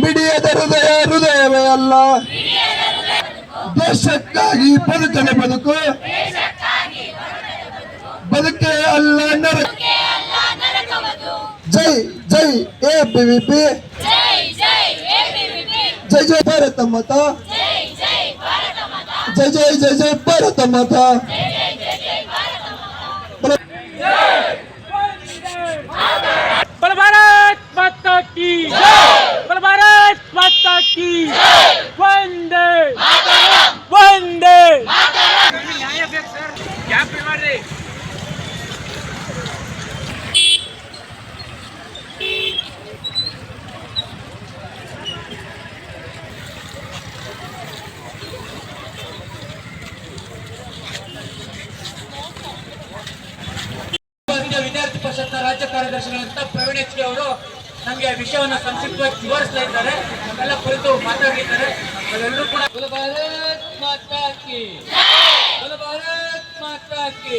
ಬಿಡಿಯದ ಹೃದಯ, ಹೃದಯವೇ ಅಲ್ಲ. ದೇಶಕ್ಕಾಗಿ ಬದುಕನೆ ಬದುಕು. ಬದುಕೆ ಅಲ್ಲ, ನರಕ. ಜೈ ಜೈ ಏ ಬಿ ವಿ ಪಿ. ಜೈ ಜೈ ಭಾರತ ಮಾತಾ ಜೈ ಜೈ ಜೈ ಜೈ ಭಾರತ ಮಾತಾ ಭಾರತ ಮಾತಾ ಕಿ ಜೈ. ವಿದ್ಯಾರ್ಥಿ ಪರಿಷತ್ನ ರಾಜ್ಯ ಕಾರ್ಯದರ್ಶಿಗಳಂತ ಪ್ರವೀಣ್ ಎಚ್ ಕೆ ಅವರು ನಮಗೆ ವಿಷಯವನ್ನು ಸಂಕ್ಷಿಪ್ತವಾಗಿ ವಿವರಿಸ್ತಾ ಇದ್ದಾರೆ. ನಮ್ಮೆಲ್ಲ ಕುರಿತು ಮಾತಾಡಲಿದ್ದಾರೆ. ಅದೆಲ್ಲರೂ ಕೂಡ ಮಾತಾ ಕಿ ಬಲ ಭಾರತ್ ಮಾತಾ ಕಿ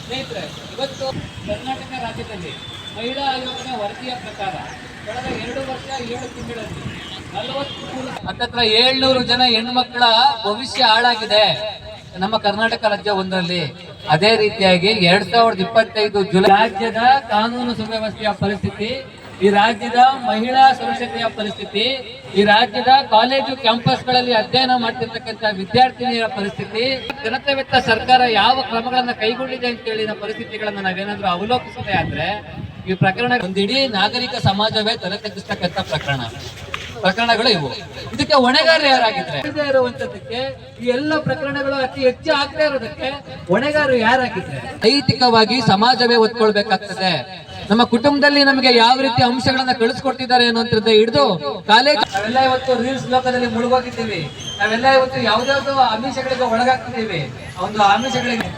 ಸ್ನೇಹಿತರೆ, ಇವತ್ತು ಕರ್ನಾಟಕ ರಾಜ್ಯದಲ್ಲಿ ಮಹಿಳಾ ಆಯೋಗದ ವರದಿಯ ಪ್ರಕಾರ ಕಳೆದ ಎರಡು ವರ್ಷ ಏಳು ತಿಂಗಳಲ್ಲಿ ಹತ್ತತ್ರ ಏಳ್ನೂರು ಜನ ಹೆಣ್ಮಕ್ಳ ಭವಿಷ್ಯ ಹಾಳಾಗಿದೆ. ನಮ್ಮ ಕರ್ನಾಟಕ ರಾಜ್ಯ ಒಂದರಲ್ಲಿ ಅದೇ ರೀತಿಯಾಗಿ ಎರಡ್ ಸಾವಿರದ ಇಪ್ಪತ್ತೈದು ಜುಲೈ ರಾಜ್ಯದ ಕಾನೂನು ಸುವ್ಯವಸ್ಥೆಯ ಪರಿಸ್ಥಿತಿ ಈ ರಾಜ್ಯದ ಮಹಿಳಾ ಸುರಕ್ಷತೆಯ ಪರಿಸ್ಥಿತಿ, ಈ ರಾಜ್ಯದ ಕಾಲೇಜು ಕ್ಯಾಂಪಸ್ಗಳಲ್ಲಿ ಅಧ್ಯಯನ ಮಾಡ್ತಿರ್ತಕ್ಕಂಥ ವಿದ್ಯಾರ್ಥಿನಿಯರ ಪರಿಸ್ಥಿತಿ ಜನತೆವೆತ್ತ ಸರ್ಕಾರ ಯಾವ ಕ್ರಮಗಳನ್ನು ಕೈಗೊಂಡಿದೆ ಅಂತೇಳಿ ಹೇಳಿದ ಪರಿಸ್ಥಿತಿಗಳನ್ನ ನಾವೇನಾದ್ರೂ ಅವಲೋಕಿಸಿದೆ ಆದ್ರೆ ಈ ಪ್ರಕರಣ ಒಂದಿಡೀ ನಾಗರಿಕ ಸಮಾಜವೇ ತಲೆ ತಗ್ಗಿಸ್ತಕ್ಕಂಥ ಪ್ರಕರಣ. ಪ್ರಕರಣಗಳು ಇವು. ಇದಕ್ಕೆ ಹೊಣೆಗಾರರು ಯಾರಾಗಿದ್ರೆ ಇರುವಂತದಕ್ಕೆ ಈ ಎಲ್ಲ ಪ್ರಕರಣಗಳು ಅತಿ ಹೆಚ್ಚು ಆಗ್ತಾ ಇರೋದಕ್ಕೆ ಹೊಣೆಗಾರರು ಯಾರಾಗಿದ್ರೆ ನೈತಿಕವಾಗಿ ಸಮಾಜವೇ ಒತ್ಕೊಳ್ಬೇಕಾಗ್ತದೆ. ನಮ್ಮ ಕುಟುಂಬದಲ್ಲಿ ನಮಗೆ ಯಾವ ರೀತಿ ಅಂಶಗಳನ್ನ ಕಳಿಸ್ಕೊಡ್ತಿದ್ದಾರೆ ಅನ್ನುವಂಥದ್ದು ಹಿಡಿದು ಕಾಲೇಜ್ ನಾವೆಲ್ಲ ಇವತ್ತು ರೀಲ್ಸ್ ಲೋಕದಲ್ಲಿ ಮುಳುಗೋಗಿದ್ದೀವಿ. ನಾವೆಲ್ಲ ಇವತ್ತು ಯಾವ್ದಾವ್ದು ಆಮಿಷಗಳಿಗೆ ಒಳಗಾಗ್ತಿದ್ದೀವಿ. ಒಂದು ಆಮಿಷಗಳಿಗೆ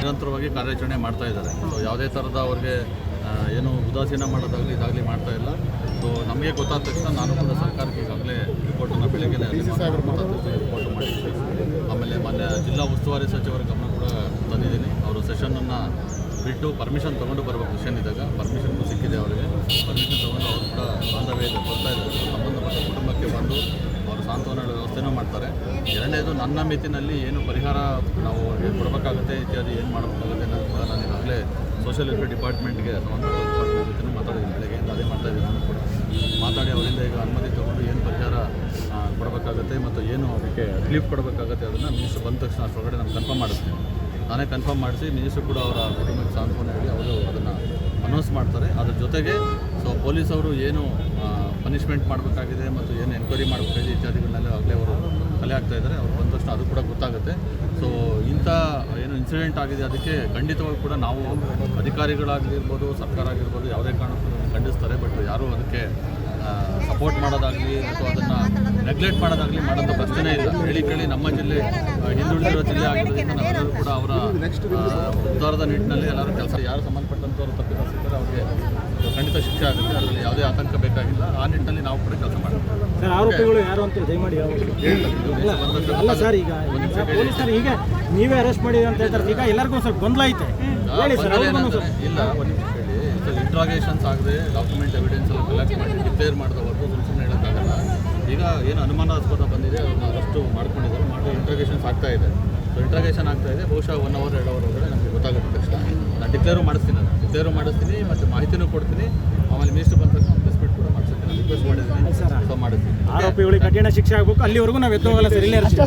ನಿರಂತರವಾಗಿ ಕಾರ್ಯಾಚರಣೆ ಮಾಡ್ತಾ ಇದ್ದಾರೆ. ಯಾವುದೇ ಥರದ ಅವ್ರಿಗೆ ಏನು ಉದಾಸೀನ ಮಾಡೋದಾಗಲಿ ಇದಾಗಲಿ ಮಾಡ್ತಾ ಇಲ್ಲ. ಸೊ ನಮಗೆ ಗೊತ್ತಾದ ತಕ್ಷಣ ನಾನು ಕೂಡ ಸರ್ಕಾರಕ್ಕೆ ಈಗಾಗಲೇ ರಿಪೋರ್ಟನ್ನು ಬೆಳಗ್ಗೆ ರಿಪೋರ್ಟ್ ಮಾಡಿದ್ದೀನಿ ಆಮೇಲೆ ಮೊನ್ನೆ ಜಿಲ್ಲಾ ಉಸ್ತುವಾರಿ ಸಚಿವರ ಗಮನ ಕೂಡ ತಂದಿದ್ದೀನಿ. ಅವರು ಸೆಷನನ್ನು ಬಿಟ್ಟು ಪರ್ಮಿಷನ್ ತೊಗೊಂಡು ಬರಬೇಕು ಸೆಷನ್ ಇದ್ದಾಗ. ಪರ್ಮಿಷನ್ ಸಿಕ್ಕಿದೆ ಅವರಿಗೆ ಪರ್ಮಿಷನ್ ತೊಗೊಂಡು ಅವರು ಕೂಡ ಬಾಂಧವ್ಯ ಬರ್ತಾ ಇದ್ದಾರೆ ಸಂಬಂಧಪಟ್ಟ ಕುಟುಂಬಕ್ಕೆ ಬಂದು ಅವರು ವ್ಯವಸ್ಥೆನೂ ಮಾಡ್ತಾರೆ. ಎರಡನೇದು ನನ್ನ ಮಿತಿನಲ್ಲಿ ಏನು ಪರಿಹಾರ ನಾವು ಕೊಡಬೇಕಾಗುತ್ತೆ ಇತ್ಯಾದಿ ಏನು ಮಾಡಬೇಕಾಗುತ್ತೆ ಅನ್ನೋದು ನಾನು ಈಗಾಗಲೇ ಸೋಷಿಯಲ್ ವೆಲ್ಫೇರ್ ಡಿಪಾರ್ಟ್ಮೆಂಟ್ಗೆ ಸಂಬಂಧಪಟ್ಟ ಡಿಪಾರ್ಟ್ಮೆಂಟ್ ಮಾತಾಡಿದ್ದೀನಿ. ಬೆಳಗ್ಗೆಯಿಂದ ಅದೇ ಮಾಡ್ತಾ ಇದ್ದೀನಿ ಕೂಡ ಮಾತಾಡಿ ಅವರಿಂದ ಈಗ ಅನುಮತಿ ತೊಗೊಂಡು ಏನು ಪರಿಹಾರ ಕೊಡಬೇಕಾಗುತ್ತೆ ಮತ್ತು ಏನು ಅದಕ್ಕೆ ರಿಲೀಫ್ ಕೊಡಬೇಕಾಗುತ್ತೆ ಅದನ್ನು ಮಿನಿಸ್ಟರ್ ಬಂದ ತಕ್ಷಣ ಅಷ್ಟೊಳಗಡೆ ನಾನು ಕನ್ಫರ್ಮ್ ಮಾಡಿಸ್ತೀನಿ. ನಾನೇ ಕನ್ಫರ್ಮ್ ಮಾಡಿಸಿ ಮಿನಿಸ್ಟರ್ ಕೂಡ ಅವರ ಕುಟುಂಬಕ್ಕೆ ಸಾಂತ್ವನ ಹೇಳಿ ಅವರು ಅದನ್ನು ಅನೌನ್ಸ್ ಮಾಡ್ತಾರೆ. ಅದ್ರ ಜೊತೆಗೆ ಸೊ ಪೊಲೀಸವರು ಏನು ಪನಿಷ್ಮೆಂಟ್ ಮಾಡಬೇಕಾಗಿದೆ ಮತ್ತು ಏನು ಎನ್ಕ್ವೈರಿ ಮಾಡಬೇಕಾಗಿದೆ ಇತ್ಯಾದಿಗಳನ್ನೆಲ್ಲ ಆಗಲೇ ಅವರು ಕಲೆ ಆಗ್ತಾ ಇದ್ದಾರೆ. ಅವ್ರು ಬಂದಷ್ಟು ಅದು ಕೂಡ ಗೊತ್ತಾಗುತ್ತೆ. ಸೊ ಇಂಥ ಏನು ಇನ್ಸಿಡೆಂಟ್ ಆಗಿದೆ ಅದಕ್ಕೆ ಖಂಡಿತವಾಗಿ ಕೂಡ ನಾವು ಅಧಿಕಾರಿಗಳಾಗಿರ್ಬೋದು ಸರ್ಕಾರ ಆಗಿರ್ಬೋದು ಯಾವುದೇ ಕಾರಣಕ್ಕೂ ಖಂಡಿಸ್ತಾರೆ. ಬಟ್ ಯಾರೂ ಅದಕ್ಕೆ ಸಪೋರ್ಟ್ ಮಾಡೋದಾಗಲಿ ಅಥವಾ ಅದನ್ನು ನೆಗ್ಲೆಕ್ಟ್ ಮಾಡೋದಾಗಲಿ ಮಾಡೋಂಥ ಪ್ರಶ್ನೆ ಇಲ್ಲ. ಹೇಳಿ ಕೇಳಿ ನಮ್ಮ ಜಿಲ್ಲೆ ಆ, ಹಿಂದುಳಿದಿರೋ ಜಿಲ್ಲೆ ಆಗಿರೋದ್ರಿಂದ ನಾವೆಲ್ಲರೂ ಕೂಡ ಅವರ ಉದ್ದಾರದ ನಿಟ್ಟಿನಲ್ಲಿ ಎಲ್ಲರೂ ಕೆಲಸ ಯಾರು ಸಂಬಂಧಪಟ್ಟಂಥವ್ರು ತಪ್ಪಿಸಿರ್ತಾರೆ ಅವ್ರಿಗೆ ಖಂಡಿತ ಶಿಕ್ಷೆ ಆಗುತ್ತೆ ಅದರಲ್ಲಿ ಯಾವುದೇ ಆತಂಕ ಬೇಕಾಗಿಲ್ಲ. ಆ ನಿಟ್ಟಿನಲ್ಲಿ ನಾವು ಕೂಡ ಕೆಲಸ ಮಾಡ್ತೀವಿ ಸರ್ ಆರೋಪಿಗಳು ಯಾರು ಅಂತ ದಯಮಾಡಿ. ಅಲ್ಲ ಸರ್ ಈಗ. ಪೊಲೀಸರು ಈಗ ನೀವೇ ಅರೆಸ್ಟ್ ಮಾಡಿದ್ರಿ ಅಂತ ಹೇಳ್ತಾರೆ. ಈಗ ಎಲ್ಲರಿಗೂ ಸ್ವಲ್ಪ ಗೊಂದಲ ಐತೆ. ಹೇಳಿ ಸರ್ ಇಲ್ಲ ಒಂದು ನಿಮಿಷ ಕೇಳಿ. ಇಂಟ್ರಾಗೇಷನ್ಸ್ ಆಗದೆ ಡಾಕ್ಯುಮೆಂಟ್ ಎವಿಡೆನ್ಸ್ ಎಲ್ಲ ಕಲೆಕ್ಟ್ ಮಾಡಿ ಡಿಕ್ಲೇರ್ ಮಾಡಿದವರೆಗೂ ಸುಮ್ಮನೆ ಹೇಳೋಕ್ಕಾಗಲ್ಲ. ಈಗ ಏನು ಅನುಮಾನಾಸ್ಪದ ಬಂದಿದೆ ಅವ್ರನ್ನ ಅರೆಸ್ಟು ಮಾಡ್ಕೊಂಡಿದ್ದಾರೆ ಮಾಡಿ ಇಂಟ್ರಾಗೇಷನ್ಸ್ ಆಗ್ತಾ ಇದೆ. ಸೊ ಇಂಟ್ರಾಗೇಷನ್ ಆಗ್ತಾ ಇದೆ. ಬಹುಶಃ ಒನ್ ಅವರ್ ಎರಡು ಅವರ್ ಒಳಗಡೆ ನಮಗೆ ಗೊತ್ತಾಗುತ್ತೆ ತಕ್ಷಣ. ಡಿಕ್ಲೇರು ಮಾಡಿಸ್ತೀನಿ ನಾನು. ಡಿಕ್ಲೇರು ಮಾಡಿಸ್ತೀನಿ ಮತ್ತು ಮಾಹಿತಿನೂ ಕೊಡ್ತೀನಿ. ಆಮೇಲೆ ಮಿನಿಸ್ಟರ್ ಬಂದ ಪ್ರೆಸ್ ಕೂಡ ಮಾಡಿಸ್ತೀನಿ ರಿಕ್ವೆಸ್ಟ್ ಮಾಡಿದ್ದೀನಿ. ಸೊ ಮಾಡಿಸ್ತೀನಿ. ಆರೋಪಿಗಳಿಗೆ ಕಠಿಣ ಶಿಕ್ಷೆ ಆಗಬೇಕು. ಅಲ್ಲಿವರೆಗೂ ನಾವು ಎದ್ದು ಹೋಗಲ್ಲ ಸರ್ ಇಲ್ಲೇ